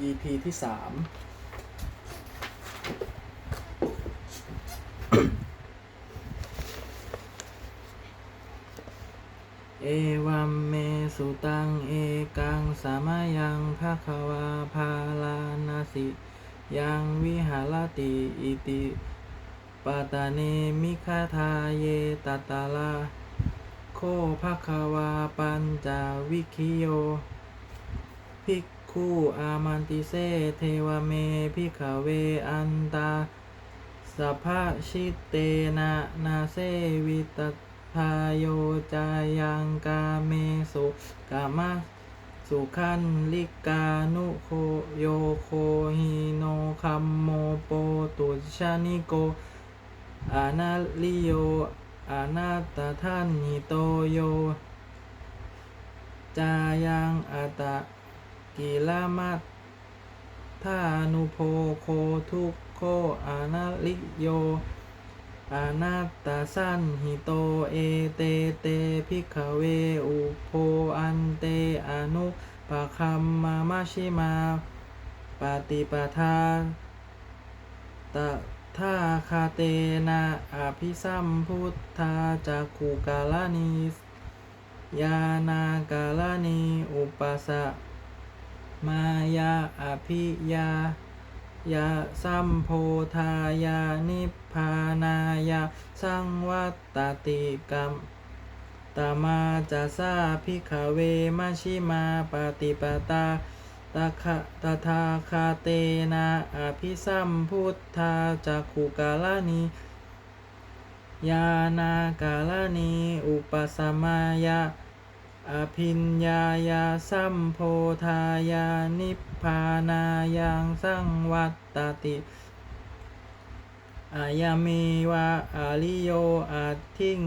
EP ที่สามเอวัมเมสุตัง เอกังสามายังภาควาพาลานาสิ ยังวิหารติอิติปาตาเนมิคาทาเยตตาลา โคภาควาปัญจวิคิโยภิก ขุอามันติเซเทวเมภิกขเวอันตาสัพพะชิตเตนะนาเซวิตพาโยจายังกาเมสุกามะสุขันลิกานุโคโยโคฮิโนคัมโมโปตุชานิโกอานาลิโยอานาตท่านหิโตโย จายังอัตตะ กิลามัตทานุโพโคทุกโคอานาลิโย อานาตตาสันหิโตเอเตเตพิกเวอุโพอันเตอนุปะคัมมามาชิมาปฏิปทาตถาคาเตนะอภิสัมพุทธาจักขุกาลานิยานากาลานิอุปสะ มายาอภิยายาสัมโพธายานิพพานายาสังวัตตติกรรมตามาจะสาพิขเวมาชิมาปฏิปตาตาคตาทาคาเตนะอภิสัมพุทธาจักขุกาลานิยานากาลานิอุปสมายา อภิญญายาสัมโพธายานิพพานายังสังวัตตติอายามีวะอาลิโยอาทิง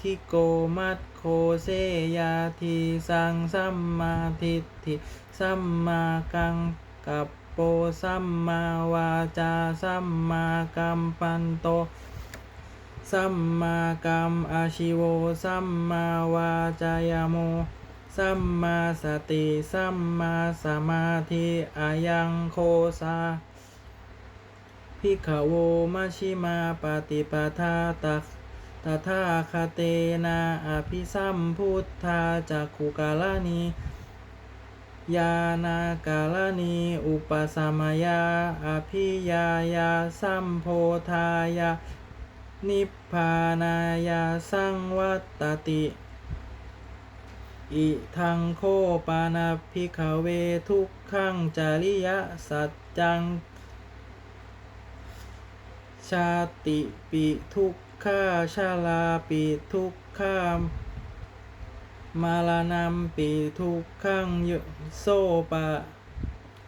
คิโกมัตโคเซยาทีสังสัมมาทิฏฐิสัมมากังกับโปสัมมาวาจาสัมมากัมปันโต สัมมากัมอาชิโว สัมมาวาจายโม สัมมาสติ สัมมาสมาธิอายังโคสาพิกขโวมาชิมาปฏิปทาตักตถาคาเตนะอภิสัมพุทธาจักขุกาลานิยานากาลานิอุปสมายาอภิยายา สัมโพธายา นิพพานายาสังวัตติ อิทังโคปานาภิกขเวทุกขังจาริยสัจจัง ชาติปิทุกข้าชาลาปิทุกข้ามมาลานัมปิทุกขังโยโซปะ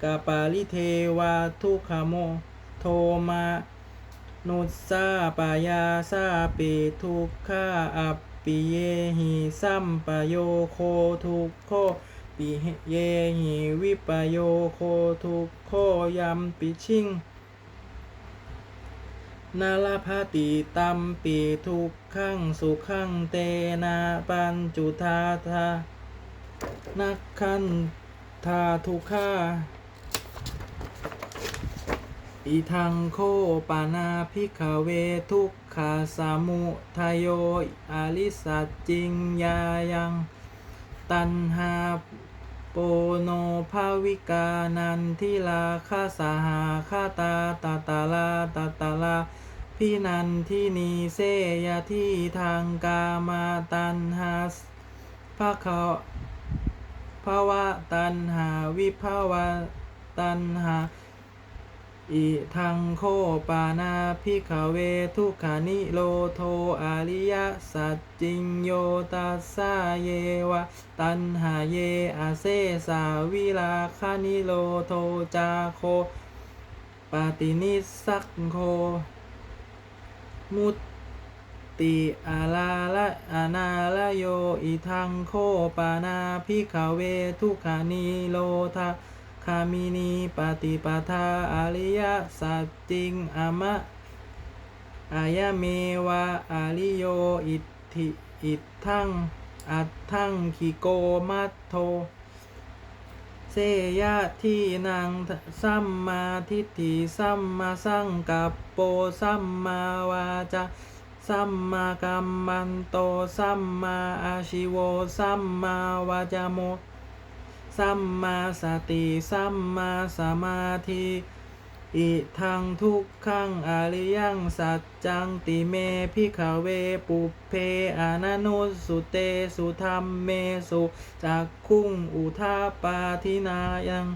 กาปาลิเทวาทุกขโมโทมา นุสสาปยาสาปิทุกขาอัปปิเยหิสัมปโยโคทุกโคปิเยหิวิปโยโคทุกโคยัมปิชิงนาลภาติตัมปีทุกขังสุขังเตนาปัญจุทาทานักขันธาทุกขา อีทังโคปานาพิกเวทุกขาสามุทยโยอาลิสัจจิงยายัง ตันหาโปโนภาวิกานันทิลาคาสาหาคาตาตาตาลาตาตาลาพินันทินีเซยที่ทางกามาตันหาภะเขาภาวะตันหาวิภาวะตันหา อิทังโคปานาพิขเวทุกขานิโลโทอาริยสัจจิงโยตัสสาเยวะตันหาเยอาเซสาวิลาคานิโลโทจาโคปาตินิสักโค มุตติอาลาละอานาละโยอิทังโคปานาพิขเวทุกขานิโลทาามินีปฏิปทาอริยสัจจิงอมะอายะเมวะอาริโยอิทธิอิทธังอัตถังคิโกมัตโทเสยะที่นางสัมมาทิฏฐิสัมมาสังกัปโปสัมมาวาจาสัมมากัมมันโตสัมมาอาชิโวสัมมาวาจาโม สัมมาสติสัมมาสมาธิอิทังทุกขังอริยังสัจจังติเมพิขเวปุเพอานานุสุเตสุธรรมเมสุจักคุงอุทาปาทินายัง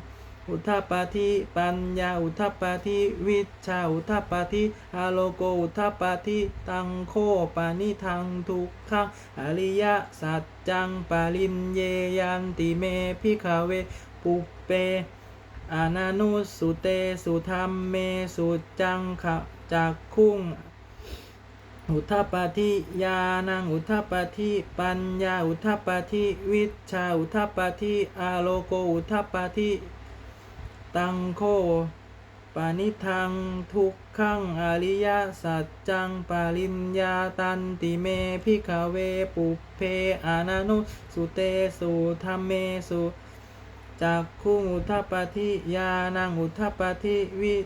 อุทปปาทิปัญญาอุทปปาทิวิชาอุทปปาทิอาโลโกอุทปปาทิตังโคปานิทังทุกขังอริยสัจจังปาลินเยยันติเมพิขเวปุเปอานานุสุเตสุธรรมเมสุจังขะจากคุ้งอุทปปาทิยานังอุทปปาทิปัญญาอุทปปาทิวิชาอุทปปาทิอาโลโกอุทปปาทิ ตังโคปานิทังทุกขังอริยสัจจังปาลินยาตันติเมพิขเวปุเพอานานุสุเตสุธรรมเมสุจากคุงอุทปปาทิยานังอุทปปาทิวิ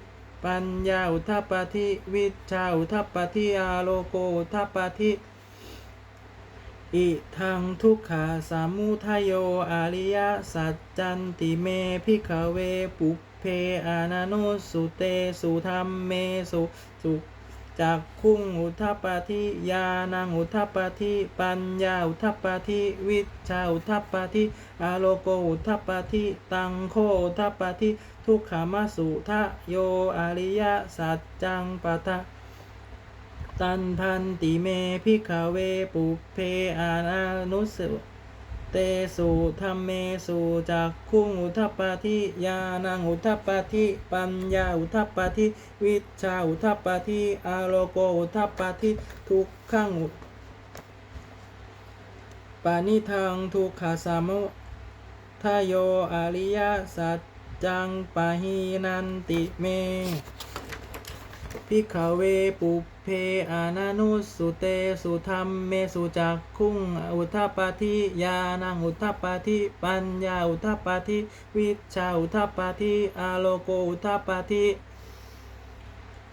ปัญญาอุทปปาทิวิชาอุทปปาทิอาโลโกอุทปปาทิ อิทังทุกขาสามุทโยอริยสัจจันติเมพิขเวปุเพอานานุสุเตสุธรรมเมสุสุจากคุงอุทัปปาทิยานังอุทัปปาทิปัญญาอุทัปปาทิวิชาอุทัปปาทิอาโลโกอุทัปปาทิตังโคอุทัปปาทิทุกขามาสุทะโยอริยสัจจังปะทะ ตันทันติเมพิขเวปุเพอานานุสุเตสุธรรมเมสุจากคุงอุทัปปาทิยานังอุทัปปาทิปัญญาอุทัปปาทิวิชาอุทัปปาทิอาโลโกอุทัปปาทิทุกขังอุปานิทังทุกขาสามุทโยอริยสัจจังปะหีนันติเมพิขเวปุ เพอานานุสุเตสุธรรมเมสุจักคุงอุทปปาทิยานังอุทปปาทิปัญญาอุทปปาทิวิชาอุทปปาทิอาโลโกอุทปปาทิ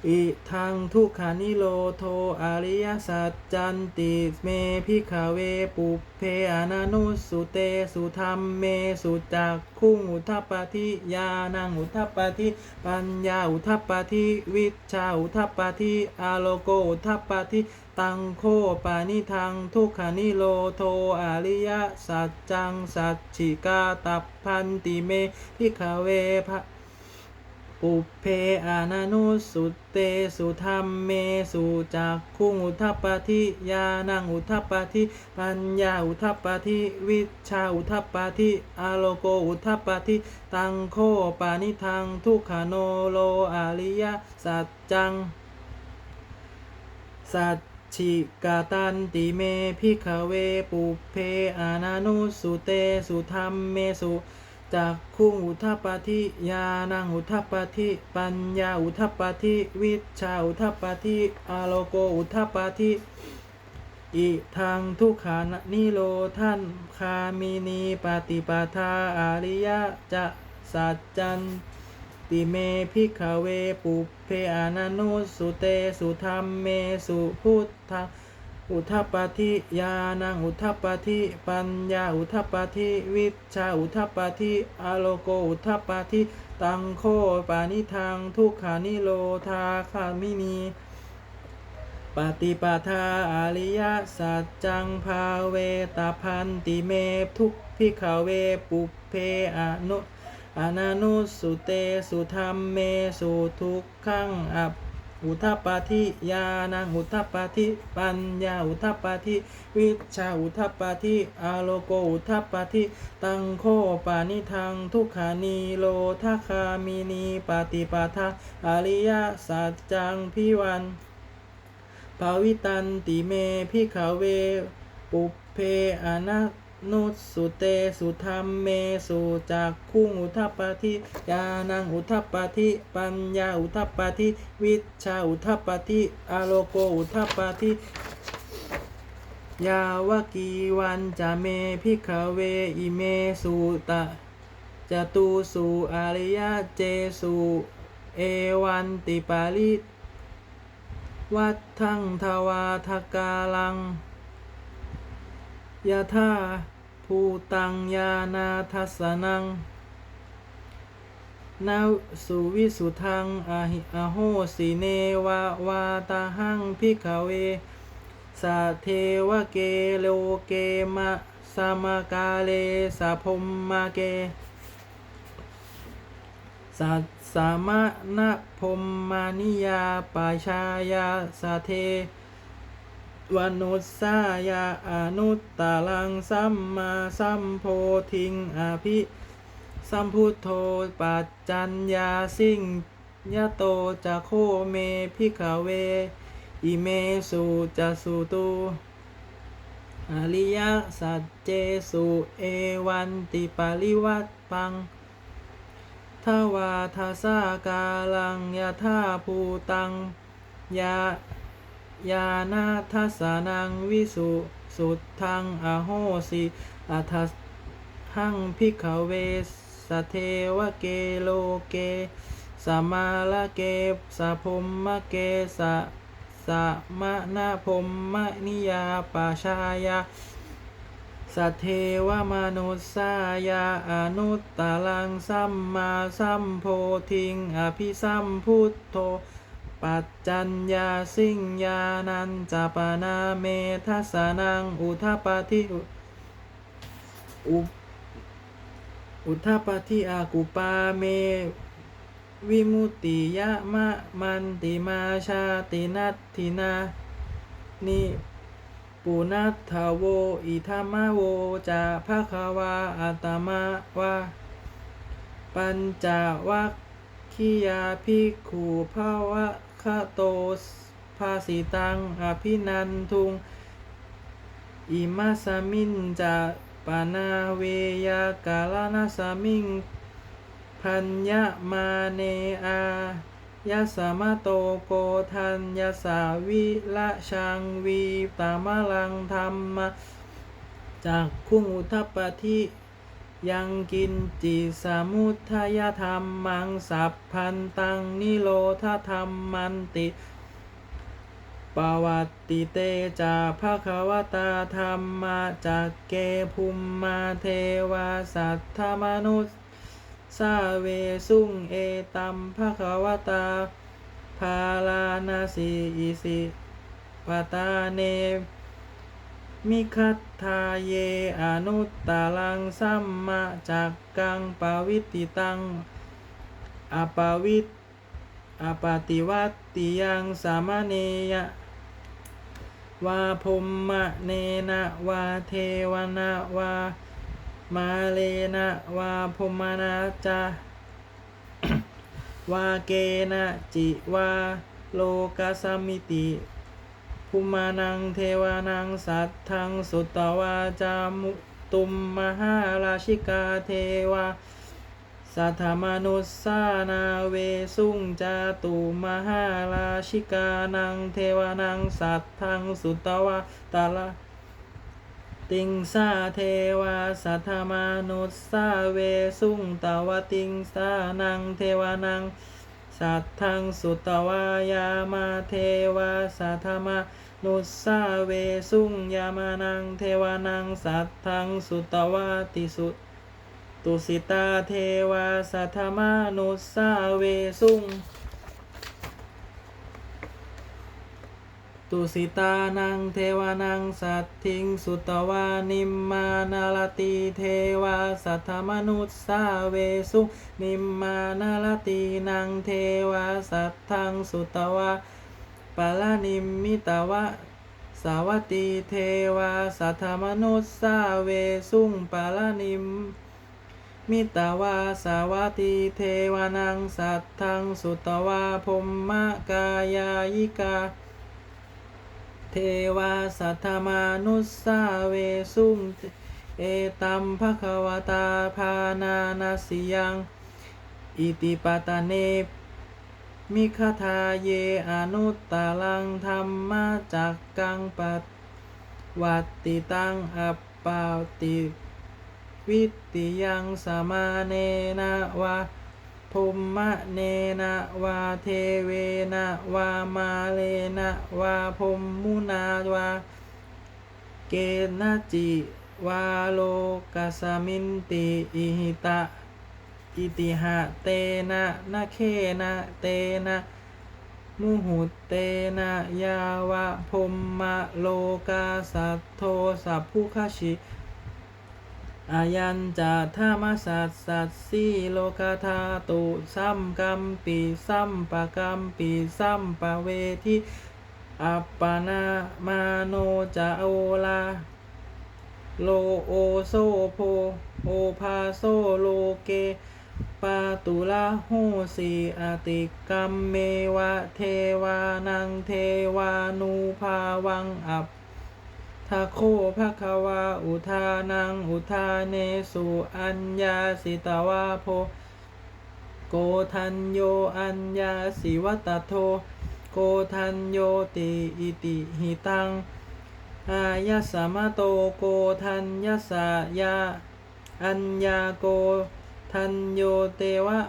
อิทังทุกขานิโรโทอริยสัจจันติเมพิขเวปุเพอานานุสุเตสุธรรมเมสุจักคุงอุทัปปาทิยานังอุทัปปาทิปัญญาอุทัปปาทิวิชาอุทัปปาทิอาโลโกอุทัปปาทิตังโคปานิทังทุกขานิโรโทอริยสัจจังสัจฉิกาตัพพันติเมพิขเวภะ ปุเพอานานุสุเตสุธรรมเมสุจากคุงอุทัปปทิยานังอุทัปปทิปัญญาอุทัปปทิวิชาอุทัปปทิอาโลโกอุทัปปทิตังโคปานิทังทุกขโนโลอาริยสัจจังสัจฉิกาตันติเมพิขเวปุเพอานานุสุเตสุธรรมเมสุ จากคุงอุทปปาทิยานังอุทปปาทิปัญญาอุทปปาทิวิชาอุทปปาทิอาโลโกอุทปปาทิอิทางทุกขานิโรท่านคามินีปฏิปทาอาริยะจะสัจจันติเมพิขเวปุเพอานานุสุเตสุธรรมเมสุพุทธง อุทปปาทิยานังอุทปปาทิปัญญา อุทปปาทิวิชา อุทปปาทิอโลโก อุทปปาทิตังโคปานิทังทุกขานิโรธาคามินีปฏิปทาอาริยสัจจังภาเวตาพันติเมทุกพิขเวปุเพอนุอนานุสุเตสุธรรมเมสุทุกขังอัป อุทปปาทิยานังอุทปปาทิปัญญาอุทปปาทิวิชาอุทปปาทิอาโลโกอุทปปาทิตังโคปานิทังทุกขานีโลทัคามินีปฏิปทาอริยสัจจังพิวันภาวิตันติเมพิขเวปุเพอานา นุสุเตสุธรรมเมสุจากคุงอุทัปปาทิยานังอุทัปปาทิปัญญาอุทัปปาทิวิชาอุทัปปาทิอโลโกอุทัปปาทิยาวกีวันจะเมพิขเวอิเมสุตะจจตุสุอริยเจสุเอวันติปาริวัดทังทวาทกาลังยะธา ภูตังยานาทัสนังนาสุวิสุทังอหิอโหสิเนวาวาตาหังพิกเวสาเทวเกโลเกมะสมกาเลสะพมมาเกสัสามะนะพมมานิยาปาชายาสาเท วนุสายาอนุตตาลังสัมมาสัมโพธิงอภิสัมพุทโธปัจจัญญาสิงยะโตจะโคเมพิกเว อิเมสุจะสุตุอริยสัจเจสุเอวันติปาริวัตปังทวาทาสากาลังยะธาภูตังยา ยานาทัสานังวิสุสุทังอโหสิอัทัสหังพิกเวสเทวเกโลเกสมาลเกสะพมมะเกสะสะมะนาพมมะนิยาปาชายาสัทเทวมนุสสายาอนุตตลังสัมมาสัมโพธิงอภิสัมพุทโธ ปัจจัญญาสิงญานันจปานาเมทัสานัง อุทปาทิอุอุทปาทิอากุปาเม วิมุตติยะมะมันติมาชาตินัตถินานิปุนัตถาโว อิธรรมโว จาภะคะวาอัตตมะวะปัญจวัคคียาภิกขุภาวะ คะโตภาสิตังอภินันทุง อิมาสมินจะปานาเวยากาลนาสมิง พัญญามาเนอายะสามะโตโกทัญญาสาวิละชังวีตามะลังธรรมจากคุงอุทัปปทิ ยังกินจิสามุทายธรรมมังสัพพันตังนิโรธธรรมมันติปวัตติเตจาภะคะวตาธรรมาจากเกภุมมาเทวาสัทธมนุษย์สาเวสุงเอตัมภะคะวตา ภาลานาสีอิสิปตาเน มิคัตทาเยอนุตตาลังสัมมาจากกังปวิติตังอปวิตอปาติวัตติยังสามเนยะวาพมมะเนนะวาเทวนะวามาเลนะวาพมนาจาวาเกนะจิวาโลกัสสมิติ ภูมานังเทวานังสัตทังสุตตวาจามุตุมมหาราชิกาเทวาสัทธมนุสสานาเวสุงจาตุมหาราชิกานังเทวานังสัตทังสุตตวาตาลาติงสาเทวาสัทธมานุสสาเวสุงตาวติงสานังเทวานัง สัทธังสุตวายามาเทวาสัทธมานุสสาเวสุงยามานังเทวานังสัทธังสุตวาติสุตุสิตาเทวาสัทธมานุสสาเวสุง ตุสิตานังเทวานังสัตทิงสุตวานิมมานาลติเทวาสัทธมนุสสาเวสุนิมมานาลตินังเทวาสัทธังสุตวาปาลานิมมิตวะสาวัตติเทวาสัทธมนุสสาเวสุงปาลานิมมิตาวาสาวัติเทวานังสัทธังสุตวาพมมะกายายิกา เทวาสัทธมานุสสาเวสุงเอตัมภะคะวตาภานานาสิยังอิติปตะเนมิคทาเยอนุตตาลังธรรมาจากกังปัตวัตติตังอัปปาติวิตติยังสมาเนนะวะ ภมมะเนนะวาเทเวนะวามาเลนะวาภมมุนาวาเกนะจิวาโลกัสมินติอิหิตะอิติหะเตนะนะเคนะเตนะมุหุเตนะยาวะพมมะโลกาสัทโทสัพพุคชิ อายัญจะธรรมสัสสัสสีโลกาธาตุสัมกัมปีสัมปะกัมปีสัมปะเวทิอัปปนามาโนจะโอลาโลโอโซโพโอภาโซโลเกปาตุลาโหสีอติกัมเมวะเทวานังเทวานูภาวังอัป ทาโคภะคะวาอุทานังอุทาเนสุอัญญาสิตาวาโพโกทันโยอัญญาสิวัตโท โกทันโยติอิติหิตัง อายะสามะโตโกทัญญสายาอัญญาโกทันโยเตวะ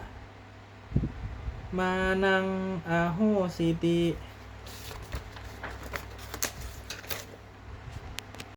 มานังอาโหสิติ